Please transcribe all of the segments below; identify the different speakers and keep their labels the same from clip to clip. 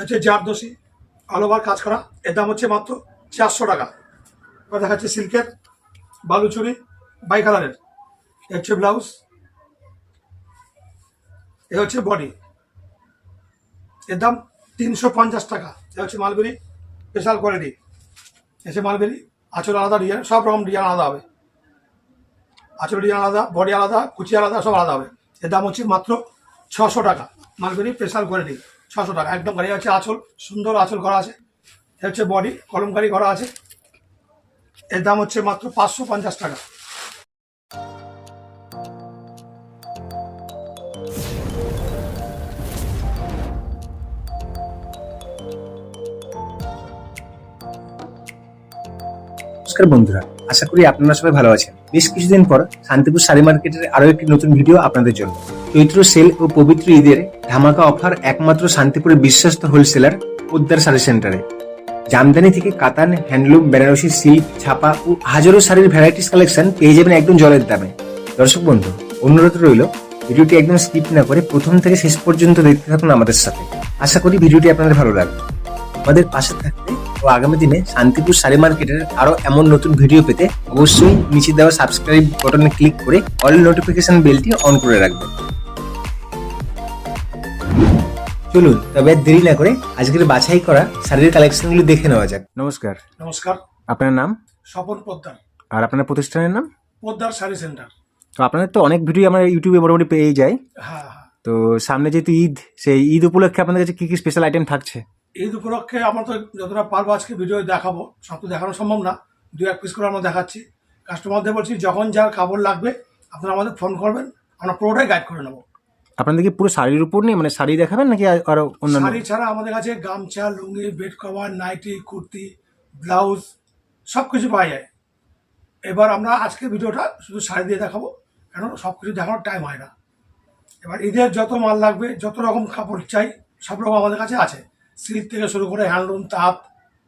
Speaker 1: হচ্ছে জারদোষী all over কাজ করা। এর দাম হচ্ছে মাত্র চারশো টাকা। এবার দেখাচ্ছে সিল্কের বালুচুরি বাই কালারের এ হচ্ছে ব্লাউজ। এ হচ্ছে বডি। এর দাম তিনশো পঞ্চাশ টাকা। এ হচ্ছে মালবেরি স্পেশাল কোয়ালিটি এসে মালবেরি, আঁচল আলাদা, ডিজাইন সব রকম ডিজাইন আলাদা হবে। আঁচল ডিজাইন আলাদা, বডি আলাদা, কুচি আলাদা, সব আলাদা হবে। এর দাম হচ্ছে মাত্র ছশো টাকা। মালবেরি স্পেশাল কোয়ালিটি ছশো টাকা। একদম গাড়ি আছে, আঁচল, সুন্দর আঁচল করা আছে। এ হচ্ছে বডি, কলমকারি করা আছে। এর দাম হচ্ছে মাত্র পাঁচশো পঞ্চাশ টাকা।
Speaker 2: নমস্কার বন্ধুরা, আশা করি আপনারা সবাই ভালো আছেন। বেশ কিছুদিন পর শান্তিপুর শাড়ি মার্কেটের আরও একটি নতুন ভিডিও আপনাদের জন্য। চৈত্র সেল ও পবিত্র ঈদের ধামাকা অফার একমাত্র শান্তিপুরের বিশ্বস্ত হোলসেলার পোদ্দার শাড়ি সেন্টারে। জামদানি থেকে কাতান, হ্যান্ডলুম, বেনারসি, সিল্ক, ছাপা ও হাজারো শাড়ির ভ্যারাইটিস কালেকশন পেয়ে যাবেন একদম জলের দামে। দর্শক বন্ধু, অনুরোধ রইল, ভিডিওটি একদম স্কিপ না করে প্রথম থেকে শেষ পর্যন্ত দেখতে থাকুন আমাদের সাথে। আশা করি ভিডিওটি আপনাদের ভালো লাগবে। আমাদের পাশে থাকতে ও আগামী দিনে শান্তিপুর শাড়ি মার্কেটের আরও এমন নতুন ভিডিও পেতে অবশ্যই নিচে দেওয়া সাবস্ক্রাইব বাটনে ক্লিক করে অল নোটিফিকেশন বেলটি অন করে রাখবেন। চলুন তবে আর দেরি না করে আজকের বাছাই করা শাড়ির কালেকশনগুলো দেখে নেওয়া যাক। নমস্কার।
Speaker 1: নমস্কার।
Speaker 2: আপনার নাম?
Speaker 1: স্বপন পোদ্দার।
Speaker 2: আর আপনার প্রতিষ্ঠানের নাম?
Speaker 1: পোদ্দার শাড়ি সেন্টার।
Speaker 2: তো আপনাদের তো অনেক ভিডিও আমরা ইউটিউবে মোটামুটি পেয়ে যায়
Speaker 1: হ্যাঁ হ্যাঁ।
Speaker 2: তো সামনে যেহেতু ঈদ সেই ঈদ উপলক্ষে আপনাদের কাছে কি কি স্পেশাল আইটেম থাকছে?
Speaker 1: ঈদ উপলক্ষে আমরা তো যতটা পারব আজকে ভিডিও দেখাবো। সব তো দেখানো সম্ভব না। দু এক পিস করে আমরা দেখাচ্ছি। কাস্টমারদের বলছি যখন যার কাপড় লাগবে আপনারা আমাদের ফোন করবেন। আমরা পুরোটাই গাইড করে নেব।
Speaker 2: আপনাদের কি পুরো শাড়ির উপর নেই মানে শাড়ি দেখাবেন নাকি আর- আরও অন্যান্য?
Speaker 1: শাড়ি ছাড়া আমাদের কাছে গামছা lungi bed cover nighty kurti blouse সব কিছু পাওয়া যায়। এবার আমরা আজকে ভিডিওটা শুধু শাড়ি দিয়ে দেখাবো কেন সব কিছু দেখানোর টাইম হয় না। এবার ঈদের যত মাল লাগবে যত রকম কাপড় চাই সব রকম আমাদের কাছে আছে। সিল্ক থেকে শুরু করে হ্যান্ডলুম তাঁত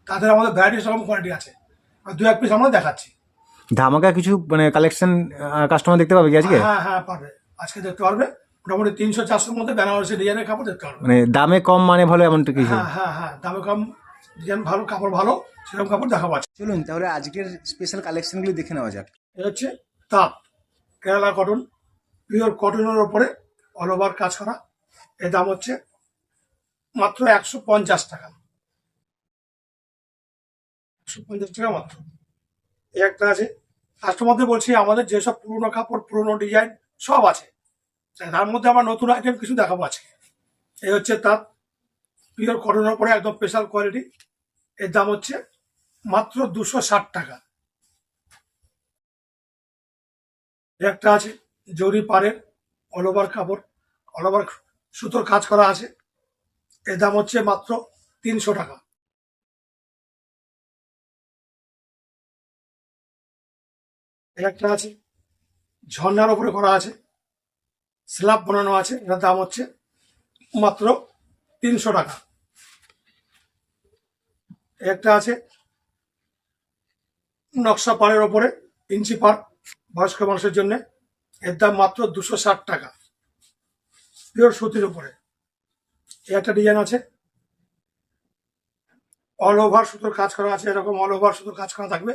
Speaker 1: তাদের আমাদের ভ্যারাইটিস রকম কোয়ালিটি আছে। আর দু এক পিস আমরা দেখাচ্ছি।
Speaker 2: ধামাকা কিছু মানে কালেকশন কাস্টমার দেখতে পাবে কি আজকে?
Speaker 1: হ্যাঁ হ্যাঁ পারবে আজকে দেখতে পারবে। মোটামুটি তিনশো চারশোর মধ্যে বেনারসি ডিজাইনের কাপড় দেখতে পারবে
Speaker 2: মানে দামে কম মানে ভালো এমনটা কিছু
Speaker 1: হ্যাঁ হ্যাঁ হ্যাঁ দামে কম ডিজাইন ভালো কাপড় ভালো সেরকম কাপড় দেখাবো আছে
Speaker 2: চলুন তাহলে আজকের স্পেশাল কালেকশনগুলো দেখে নেওয়া যাক।
Speaker 1: এটা হচ্ছে তাপ কেরালা কটন পিওর কটনের ওপরে অল ওভার কাজ করা। এর দাম হচ্ছে মাত্র একশো পঞ্চাশ টাকা। একশো পঞ্চাশ টাকা মাত্র। এই একটা আছে। কাস্টমারদের বলছি আমাদের যেসব পুরনো কাপড় পুরনো ডিজাইন সব আছে। তার মধ্যে আমার নতুন আইটেম কিছু দেখাবো আছে এই হচ্ছে তাপ পিওর কটনের ওপরে একদম স্পেশাল কোয়ালিটি এর দাম হচ্ছে মাত্র দুশো ষাট টাকা। একটা আছে, জরি পাড়ের অল ওভার কাপড় অল ওভার সুতোর কাজ করা আছে। এর দাম হচ্ছে মাত্র তিনশো টাকা। একটা আছে, ঝর্ণার উপরে করা আছে। স্ল্যাব বানানো আছে, এটার দাম হচ্ছে মাত্র তিনশো টাকা। একটা আছে নকশা পাড়ের ওপরে, ইঞ্চি পাড়, বয়স্ক মানুষের জন্য। এর দাম মাত্র দুশো ষাট টাকা, পিওর সুতির উপরে। একটা ডিজাইন আছে। অল ওভার সুতোর কাজ করা আছে, এরকম অল ওভার সুতোর কাজ করা থাকবে।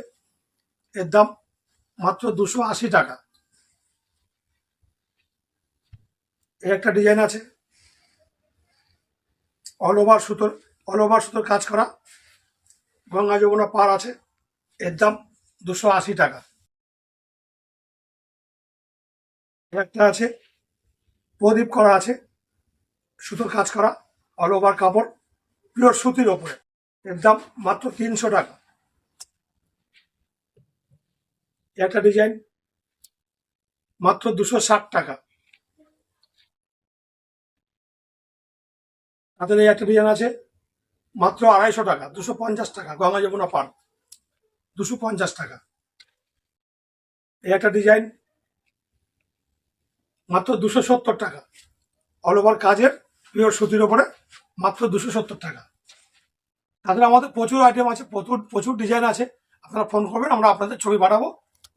Speaker 1: এর দাম মাত্র দুশো আশি টাকা। এই একটা ডিজাইন আছে। অল ওভার সুতোর, অল ওভার সুতোর কাজ করা। গঙ্গা যমুনা পার আছে। এর দাম দুশো আশি টাকা। একটা আছে, প্রদীপ করা আছে। সুতোর কাজ করা, অল ওভার কাপড়, পিওর সুতির ওপরে। এর দাম মাত্র তিনশো টাকা। একটা ডিজাইন মাত্র দুশো ষাট টাকা। তাদের এই একটা ডিজাইন আছে, মাত্র আড়াইশো টাকা, দুশো পঞ্চাশ টাকা, গঙ্গা যমুনা পার। দুশো পঞ্চাশ টাকা। এই একটা ডিজাইন, মাত্র দুশো সত্তর টাকা। অল ওভার কাজের পিওর সুতির ওপরে, মাত্র দুশো সত্তর টাকা। তাদের আমাদের প্রচুর আইটেম আছে, প্রচুর প্রচুর ডিজাইন আছে। আপনারা ফোন করবেন, আমরা আপনাদের ছবি পাঠাবো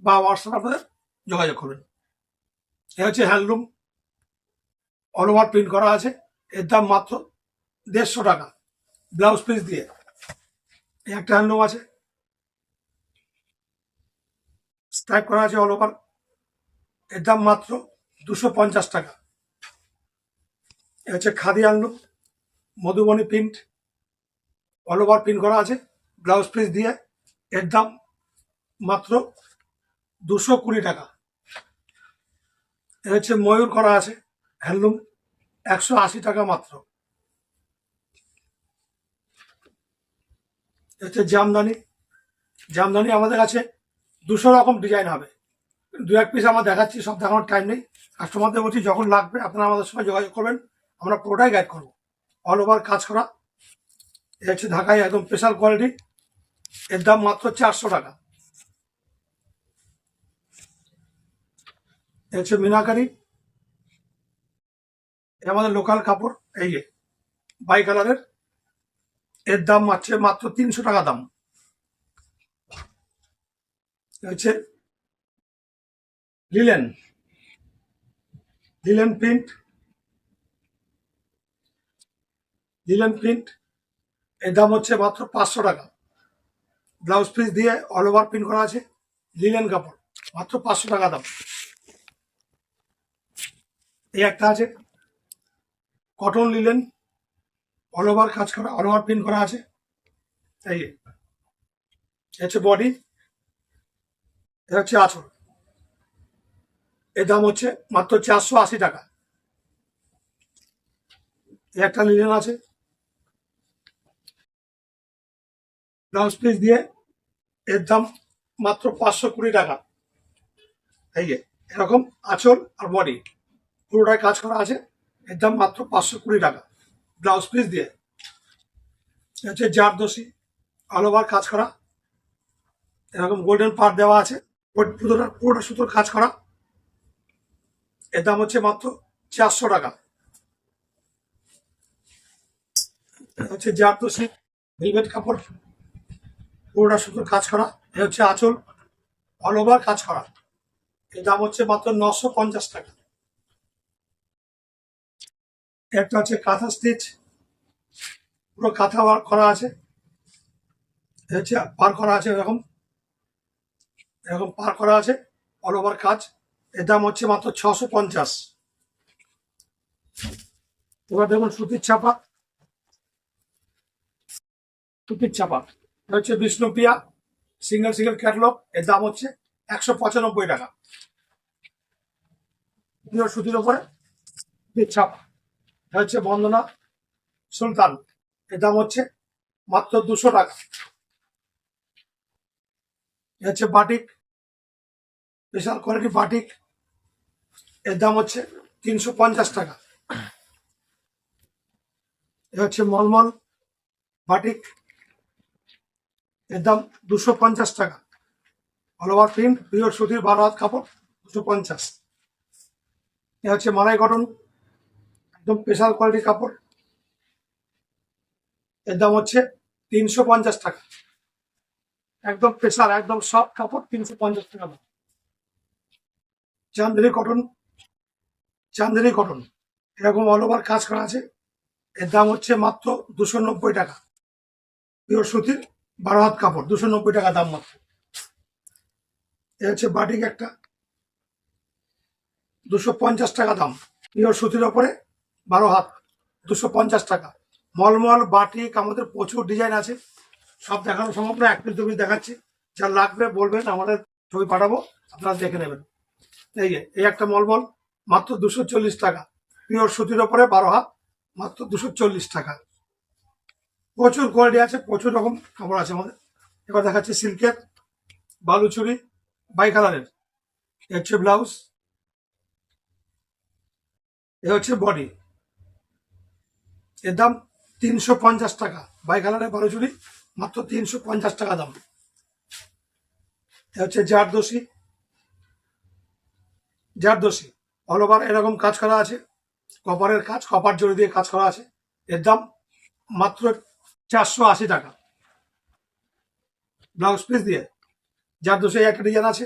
Speaker 1: বা হোয়াটসঅ্যাপে আপনাদের যোগাযোগ করবেন। এ হচ্ছে হ্যান্ডলুম অল ওভার প্রিন্ট করা আছে, এর দাম মাত্র দেড়শো টাকা, ব্লাউজ পিস দিয়ে। একটা হ্যান্ডলুম আছে। স্ট্রাইপ করা আছে অল ওভার এর দাম মাত্র দুশো পঞ্চাশ টাকা। হচ্ছে khadi handloom, Madhubani print all over print করা আছে, ব্লাউজ পিস দিয়ে। এর দাম মাত্র দুশো কুড়ি টাকা। এ হচ্ছে ময়ূর করা আছে, হ্যান্ডলুম একশো আশি টাকা মাত্র। হচ্ছে জামদানি। জামদানি আমাদের কাছে দুশো রকম ডিজাইন হবে। দু এক পিস আমরা দেখাচ্ছি, সব দেখানোর টাইম নেই। কাস্টমারদের বলছি, যখন লাগবে, আপনারা আমাদের সঙ্গে যোগাযোগ করবেন। আমরা পুরোটাই গাইড করব। অল ওভার কাজ করা। এ হচ্ছে ঢাকায় একদম স্পেশাল কোয়ালিটি এর দাম মাত্র চারশো টাকা। এ হচ্ছে মিনাকারি। এ আমাদের লোকাল কাপড়, এই বাই কালারের এর দাম মাত্র মাত্র তিনশো টাকা দাম। হচ্ছে linen linen print linen print এর দাম হচ্ছে মাত্র পাঁচশো টাকা। ব্লাউজ পিস দিয়ে অল ওভার প্রিন্ট করা আছে। লিলেন কাপড়। মাত্র পাঁচশো টাকা দাম। এই একটা আছে। কটন লিলেন অল ওভার কাজ করা অল ওভার প্রিন্ট করা আছে। এই হচ্ছে বডি এটা হচ্ছে আঁচল। এর দাম হচ্ছে মাত্র চারশো আশি টাকা। একটা লিলেন আছে। ব্লাউজ পিস দিয়ে এর দাম মাত্র পাঁচশো কুড়ি টাকা। এই যে, এরকম আঁচল আর বডি পুরোটাই কাজ করা আছে। এর দাম মাত্র পাঁচশো কুড়ি টাকা। ব্লাউজ পিস দিয়ে। হচ্ছে জারদোষী ওভার কাজ করা। এরকম গোল্ডেন পার্ট দেওয়া আছে। পুরোটা পুরোটা সুতোর কাজ করা। এর দাম হচ্ছে মাত্র চারশো টাকা। হচ্ছে জারদোষী ভেলভেট কাপড়। পুরোটা সুতোর কাজ করা। এ হচ্ছে আঁচল। অল ওভার কাজ করা। এর দাম হচ্ছে মাত্র নশো পঞ্চাশ টাকা। একটা হচ্ছে কাঁথা স্টিচ, পুরো কাঁথা করা আছে। হচ্ছে পার করা আছে এরকম। এরকম পার করা আছে অল ওভার কাজ। এর দাম হচ্ছে মাত্র ছশো পঞ্চাশ। এবার দেখুন সুতির ছাপা। সুতির ছাপা। এটা হচ্ছে বিষ্ণুপ্রিয়া সিঙ্গেল সিঙ্গেল ক্যাটলগ এর দাম হচ্ছে একশো পঁচানব্বই টাকা। সুতির ওপরে ছাপা। হচ্ছে বন্দনা সুলতান। এর দাম হচ্ছে মাত্র দুশো টাকা। হচ্ছে বাটিক স্পেশাল কোয়ালিটি বাটিক। এর দাম হচ্ছে তিনশো পঞ্চাশ টাকা। এ হচ্ছে মলমল বাটিক। এর দাম দুশো পঞ্চাশ টাকা। অল ওভার প্রিন্ট পিওর সুতির বারো হাত কাপড়, দুশো পঞ্চাশ। এ হচ্ছে মালাই কটন। একদম স্পেশাল কোয়ালিটির কাপড়। এর দাম হচ্ছে তিনশো পঞ্চাশ টাকা। একদম স্পেশাল একদম সব কাপড় তিনশো পঞ্চাশ টাকা দাম। চান্দেরি কটন চান্দেরি কটন এরকম অল ওভার কাজ করা আছে। এর দাম হচ্ছে মাত্র দুশো নব্বই টাকা। পিওর সুতির বারো হাত কাপড়, দুশো নব্বই টাকা দাম মাত্র। এ হচ্ছে বাটিক একটা। দুশো পঞ্চাশ টাকা দাম। পিওর সুতির ওপরে বারো হাত, দুশো পঞ্চাশ টাকা। মলমল বাটিক আমাদের প্রচুর ডিজাইন আছে। সব দেখানো সম্ভব না, এক পিস দেখাচ্ছি। যা লাগবে বলবেন, আমাদের ছবি পাঠাবো, আপনারা দেখে নেবেন। এই যে, এই একটা মলমল, মাত্র দুশো চল্লিশ টাকা। পিওর সুতির ওপরে বারো হাত, মাত্র দুশো চল্লিশ টাকা। প্রচুর কোয়ালিটি আছে, প্রচুর রকম কাপড় আছে আমাদের। এবার দেখাচ্ছে সিল্কের বালুচুরি বাই কালারের এ হচ্ছে ব্লাউজ এ হচ্ছে বডি এর দাম তিনশো পঞ্চাশ টাকা। বাই কালারের বালুচুরি মাত্র তিনশো পঞ্চাশ টাকা দাম। হচ্ছে জারদোষী জারদোষী অল ওভার এরকম কাজ করা আছে। কপারের কাজ, কপার জড়ি দিয়ে কাজ করা আছে। এর দাম মাত্র চারশো আশি টাকা। ব্লাউজ পিস দিয়ে। যার দোষে একটা ডিজাইন আছে।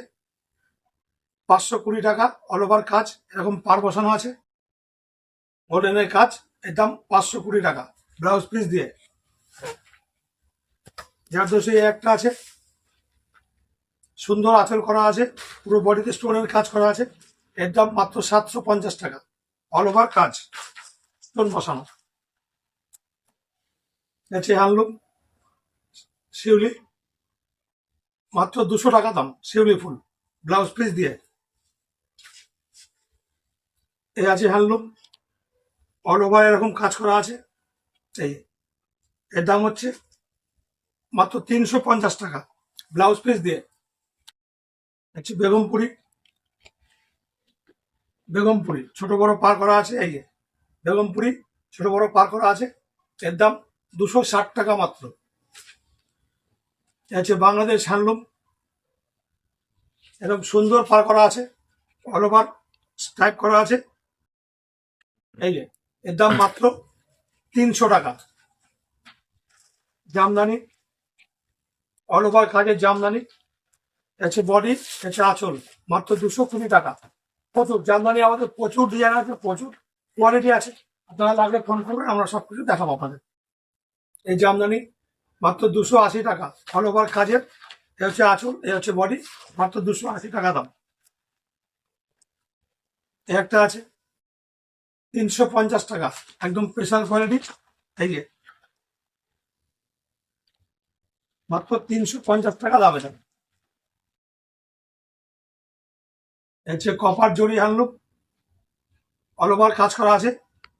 Speaker 1: পাঁচশো কুড়ি টাকা। অল ওভার কাজ, এরকম পার বসানো আছে। গোল্ডেনের কাজ এর দাম পাঁচশো কুড়ি টাকা ব্লাউজ পিস দিয়ে। যার দোষে একটা আছে। সুন্দর আঁচল করা আছে, পুরো বডিতে স্টোনের কাজ করা আছে। এর দাম মাত্র সাতশো পঞ্চাশ টাকা। অল ওভার কাজ। স্টোন বসানো। আছে হ্যান্ডলুম শিউলি। মাত্র দুশো টাকা দাম, শিউলি ফুল ব্লাউজ পিস দিয়ে। এ আছে হ্যান্ডলুম। অল ওভার এরকম কাজ করা আছে। এই, এর দাম হচ্ছে মাত্র তিনশো পঞ্চাশ টাকা। ব্লাউজ পিস দিয়ে। হচ্ছে বেগমপুরি বেগমপুরি ছোট বড় পার করা আছে, এই বেগমপুরি ছোট বড় পার করা আছে। এর দাম দুশো ষাট টাকা মাত্র। হচ্ছে বাংলাদেশ হ্যান্ডলুম। এরকম সুন্দর পার করা আছে। অল ওভার টাইপ করা আছে। এই যে এর দাম মাত্র তিনশো টাকা। জামদানি অল ওভার কাজের জামদানি আছে বডি আছে আঁচল, মাত্র দুশো কুড়ি টাকা। প্রচুর, জামদানি আমাদের প্রচুর ডিজাইন আছে, প্রচুর কোয়ালিটি আছে। আপনারা লাগলে ফোন করবেন আমরা সব কিছু দেখাবো আপনাদের। এই জামদানি মাত্র দুশো আশি টাকা অল ওভার কাজের এ হচ্ছে আঁচল এ হচ্ছে বডি মাত্র দুশো আশি টাকা দাম। একটা আছে তিনশো পঞ্চাশ টাকা। একদম স্পেশাল কোয়ালিটি এই যে। মাত্র তিনশো পঞ্চাশ টাকা দাম এটা। হচ্ছে কপার জড়ি হ্যান্ডলুম অল ওভার কাজ করা আছে।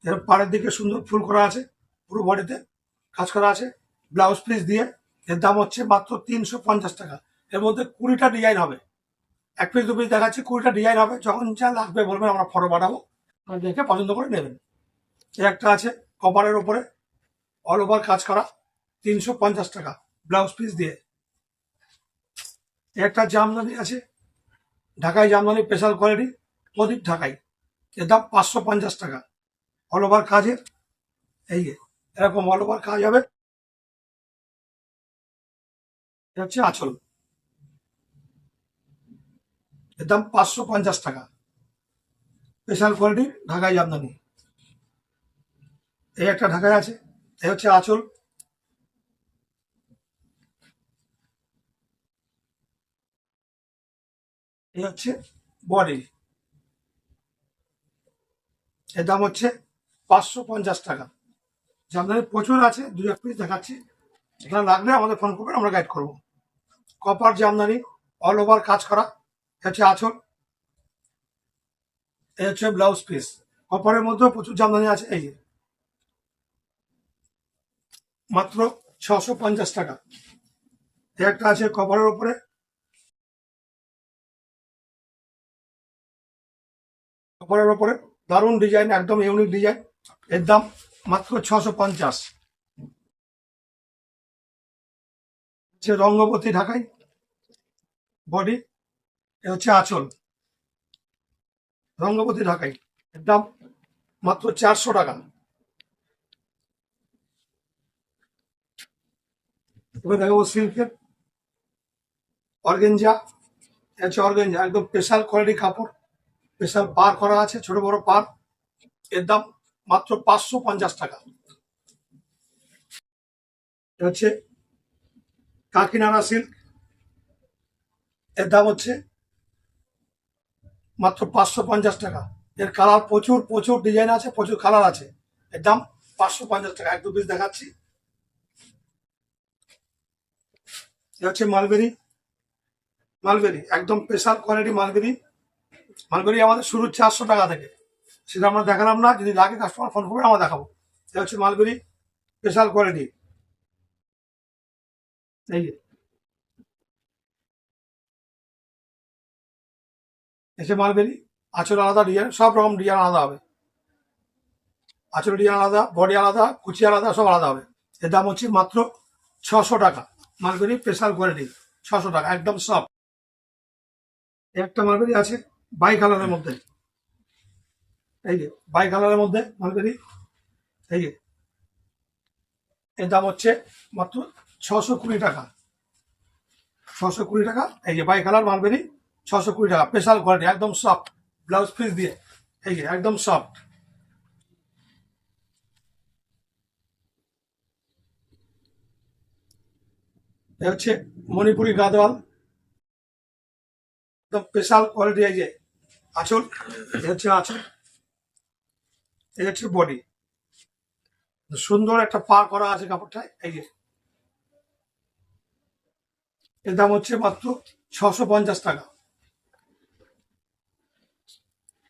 Speaker 1: এর পাড়ের দিকে সুন্দর ফুল করা আছে। পুরো বডিতে কাজ করা আছে। ব্লাউজ পিস দিয়ে। এর দাম হচ্ছে মাত্র তিনশো পঞ্চাশ টাকা। এর মধ্যে কুড়িটা ডিজাইন হবে। এক পিস দু পিস দেখাচ্ছি, কুড়িটা ডিজাইন হবে। যখন যা লাগবে বলবেন, আমরা ফটো পাঠাবো। দেখে পছন্দ করে নেবেন। একটা আছে কপারের ওপরে অল ওভার কাজ করা, তিনশো পঞ্চাশ টাকা ব্লাউজ পিস দিয়ে। একটা জামদানি আছে ঢাকায় জামদানি স্পেশাল কোয়ালিটি প্রদীপ ঢাকাই। এর দাম পাঁচশো পঞ্চাশ টাকা। অল ওভার কাজের, এই এরকম অল ওভার কাজ হবে। হচ্ছে আঁচল। এর দাম পাঁচশো পঞ্চাশ টাকা। স্পেশাল কোয়ালিটি ঢাকাই জামদানি। এই একটা ঢাকায় আছে, এই হচ্ছে আঁচল। এই হচ্ছে বডি। এর দাম হচ্ছে পাঁচশো পঞ্চাশ টাকা। জামদানি প্রচুর আছে, দু এক পিস দেখাচ্ছি। এখানে লাগলে আমাদের ফোন করবেন, আমরা গাইড করব। কপার জামদানি অল ওভার কাজ করা হচ্ছে আঁচল। এই হচ্ছে ব্লাউজ পিস অপরের মধ্যেও প্রচুর জামদানি আছে, এই যে। মাত্র ছশো পঞ্চাশ টাকা। একটা আছে কভারের উপরে। কভারের উপরে। দারুণ ডিজাইন, একদম ইউনিক ডিজাইন। এর দাম মাত্র ছশো পঞ্চাশ। হচ্ছে রঙ্গবতী ঢাকাই। বডি, এ হচ্ছে আঁচল। রঙ্গবতী ঢাকাই এর দাম মাত্র চারশো টাকা। এবার দেখাবো সিল্কের। অর্গেঞ্জা হচ্ছে অর্গেঞ্জা, একদম স্পেশাল কোয়ালিটি কাপড়। স্পেশাল পার করা আছে, ছোট বড় পার। এর দাম মাত্র পাঁচশো পঞ্চাশ টাকা। হচ্ছে কাকিনাড়া সিল্ক। এর দাম হচ্ছে মাত্র পাঁচশো পঞ্চাশ টাকা। এর কালার প্রচুর প্রচুর ডিজাইন আছে, প্রচুর কালার আছে। এর দাম পাঁচশো পঞ্চাশ টাকা। এক দু পিস দেখাচ্ছি। এ হচ্ছে মালবেরি মালবেরি একদম স্পেশাল কোয়ালিটি মালবেরি মালবেরি আমাদের শুরু চারশো টাকা থেকে। সেটা আমরা দেখালাম না। যদি লাগে কাস্টমার ফোন করবে, আমরা দেখাবো। এটা হচ্ছে মালবেরি স্পেশাল কোয়ালিটি এই যে। এসে মালবেরি আঁচল আলাদা ডিজাইন সব রকম ডিজাইন আলাদা হবে। আঁচল ডিজাইন আলাদা, বডি আলাদা, কুচি আলাদা, সব আলাদা হবে। এর দাম হচ্ছে মাত্র ছশো টাকা। মালবেরি স্পেশাল কোয়ালিটি ছশো টাকা, একদম সব একটা মালবেরি আছে বাই কালারের মধ্যে। এই যে বাই কালারের মধ্যে মালবেরি এই যে, এর দাম হচ্ছে মাত্র ছশো কুড়ি টাকা। ছশো কুড়ি টাকা, এই যে বাই কালার মালবেরি ছশো কুড়ি টাকা স্পেশাল কোয়ালিটি একদম সফট ব্লাউজ পিস দিয়ে। এই যে, একদম সফট হচ্ছে মণিপুরি গাদোয়াল একদম স্পেশাল কোয়ালিটি এই যে, আঁচল হচ্ছে আঁচল, এই হচ্ছে বডি সুন্দর একটা পা করা আছে কাপড়টায়, এই যে। এর দাম হচ্ছে মাত্র ছশো পঞ্চাশ টাকা।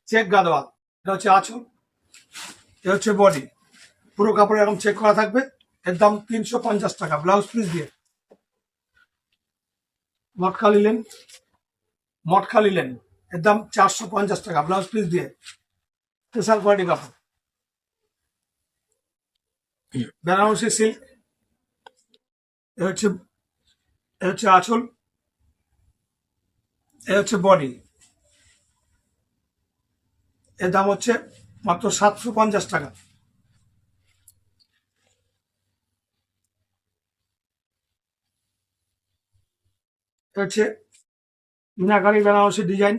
Speaker 1: চেক গাদোয়াল এটা হচ্ছে আঁচল এ হচ্ছে বডি পুরো কাপড় এরকম চেক করা থাকবে। এর দাম তিনশো পঞ্চাশ টাকা ব্লাউজ পিস দিয়ে। মটকা নিলেন মটকা নিলেন এর দাম চারশো পঞ্চাশ টাকা ব্লাউজ পিস দিয়ে। স্পেশাল কোয়ালিটি কাপড়। বেনারসি সিল্ক এ হচ্ছে এ হচ্ছে আঁচল। এ হচ্ছে বডি এর দাম হচ্ছে মাত্র সাতশো পঞ্চাশ টাকা। হচ্ছে মিনাকারি বেনারসি ডিজাইন।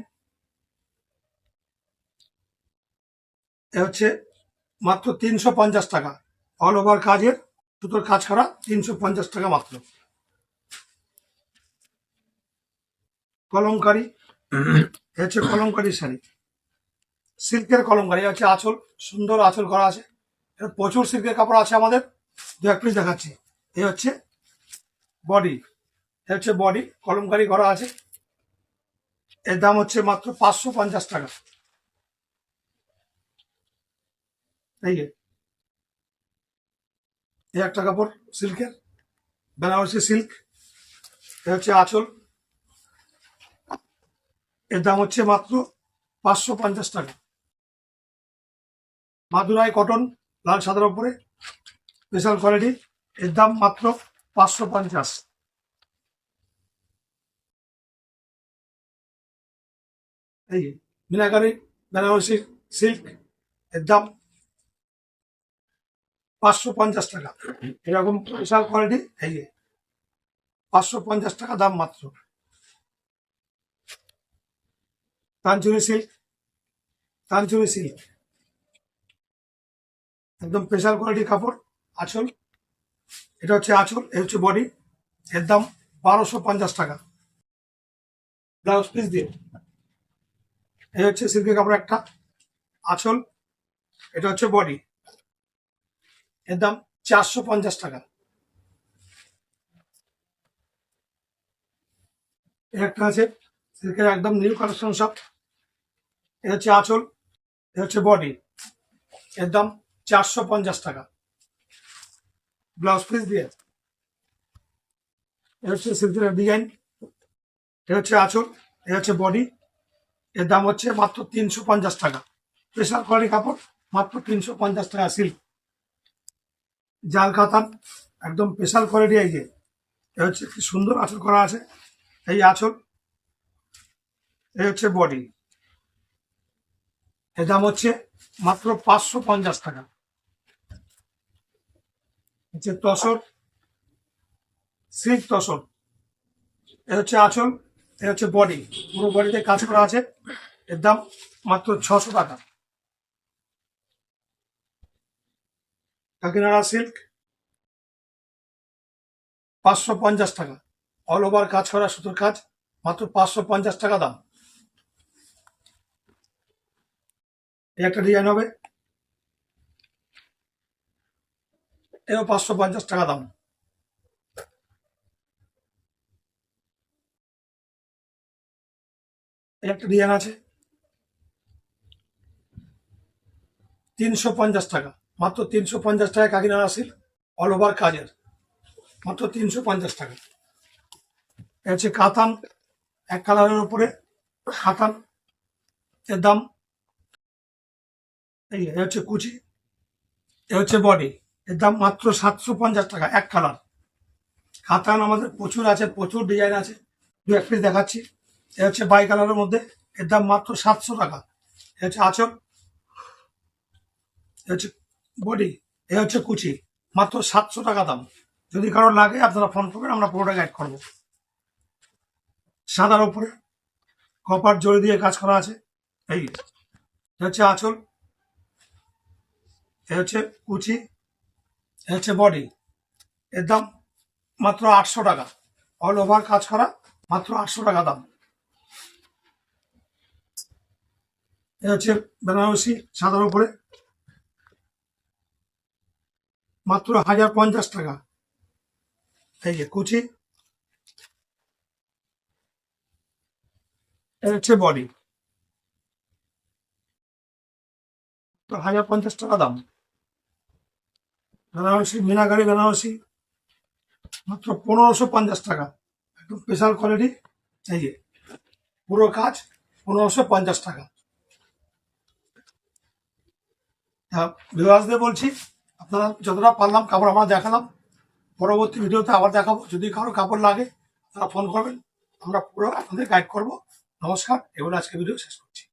Speaker 1: এ হচ্ছে মাত্র তিনশো পঞ্চাশ টাকা। অল ওভার কাজের সুতোর কাজ করা তিনশো পঞ্চাশ টাকা মাত্র। কলমকারি হচ্ছে কলমকারি শাড়ি। সিল্কের কলমকারি হচ্ছে আঁচল, সুন্দর আঁচল করা আছে। প্রচুর সিল্কের কাপড় আছে আমাদের। দু এক পিস দেখাচ্ছি। এ হচ্ছে বডি এ হচ্ছে বডি কলমকারি করা আছে। এর দাম হচ্ছে মাত্র পাঁচশো পঞ্চাশ টাকা। এই এই একটা কাপড় সিল্কের, বেনারসি সিল্ক এ হচ্ছে আঁচল। এর দাম হচ্ছে মাত্র পাঁচশো পঞ্চাশ টাকা। মাদুরাই কটন, লাল সাদার উপরে স্পেশাল কোয়ালিটি এর দাম মাত্র পাঁচশো পঞ্চাশ। এই মিনাকারি বেনারসি সিল্ক এর দাম পাঁচশো পঞ্চাশ টাকা। এরকম স্পেশাল কোয়ালিটি এই পাঁচশো পঞ্চাশ টাকা দাম মাত্র। তানচুরি সিল্ক তানচুরি সিল্ক একদম স্পেশাল কোয়ালিটি কাপড়, আঁচল। এটা হচ্ছে আঁচল, এ হচ্ছে বডি এর দাম বারোশো পঞ্চাশ টাকা। ব্লাউজ পিস দিয়ে। এই হচ্ছে সিল্কের কাপড় একটা। আঁচল, এটা হচ্ছে বডি এর দাম চারশো পঞ্চাশ টাকা। একটা আছে সিল্কের একদম নিউ কালেকশন সব এ হচ্ছে আঁচল, এ হচ্ছে বডি এর দাম চারশো পঞ্চাশ টাকা। ব্লাউজ পিস দিয়ে। এ হচ্ছে সিল্কের ডিজাইন এ হচ্ছে আঁচল। এ হচ্ছে বডি এর দাম হচ্ছে মাত্র তিনশো পঞ্চাশ টাকা। স্পেশাল কোয়ালিটি কাপড়, মাত্র তিনশো পঞ্চাশ টাকা সিল্ক জাল কাতান, একদম স্পেশাল কোয়ালিটি এই যে। এ হচ্ছে কি সুন্দর আঁচল করা আছে। এই আঁচল। এই হচ্ছে বডি এর দাম হচ্ছে মাত্র পাঁচশো পঞ্চাশ টাকা। হচ্ছে তসর, সিল্ক তসর। এ হচ্ছে আঁচল এ হচ্ছে বডি পুরো বডিতে কাজ করা আছে। এর দাম মাত্র ছশো টাকা। কাকিনাড়া সিল্ক, পাঁচশো পঞ্চাশ টাকা। অল ওভার কাজ করা সুতোর কাজ, মাত্র পাঁচশো পঞ্চাশ টাকা দাম। একটা ডিজাইন হবে। এও পাঁচশো পঞ্চাশ টাকা দাম। একটা ডিজাইন আছে। তিনশো পঞ্চাশ টাকা। মাত্র তিনশো পঞ্চাশ টাকা কাকিনাড়া সিল্ক অল ওভার কাজের। মাত্র তিনশো পঞ্চাশ টাকা। এ হচ্ছে কাতান, এক কালারের উপরে কাতান এর দাম। এই হচ্ছে কুচি এ হচ্ছে বডি। এর দাম মাত্র সাতশো পঞ্চাশ টাকা, এক কালার কাতান আমাদের প্রচুর আছে, প্রচুর ডিজাইন আছে। দু এক পিস দেখাচ্ছি। এ হচ্ছে বাই কালারের মধ্যে এর দাম মাত্র সাতশো টাকা। এ হচ্ছে আচল। এ হচ্ছে বডি এ হচ্ছে কুচি। মাত্র সাতশো টাকা দাম। যদি কারোর লাগে, আপনারা ফোন করবেন, আমরা পুরোটা গাইড করব। সাদার উপরে কপার জড়ি দিয়ে কাজ করা আছে। এই হচ্ছে আঁচল। এ হচ্ছে কুচি। হচ্ছে বডি এর দাম মাত্র আটশো টাকা। অল ওভার কাজ করা, মাত্র আটশো টাকা দাম। এ হচ্ছে বেনারসি সাদার উপরে। মাত্র হাজার পঞ্চাশ টাকা। এই যে কুচি। হচ্ছে বডি হাজার পঞ্চাশ টাকা দাম। বেনারসি মিনাগাড়ি বেনারসি মাত্র পনেরোশো পঞ্চাশ টাকা। একদম স্পেশাল কোয়ালিটি যে পুরো কাজ পনেরোশো পঞ্চাশ টাকা। ভিউয়ার্সদের বলছি, আপনারা যতটা পারলাম কাপড় আমরা দেখালাম। পরবর্তী ভিডিওতে আবার দেখাবো। যদি কারও কাপড় লাগে তারা ফোন করবেন। আমরা পুরো আপনাদের গাইড করব। নমস্কার, এবার আজকে ভিডিও শেষ করছি।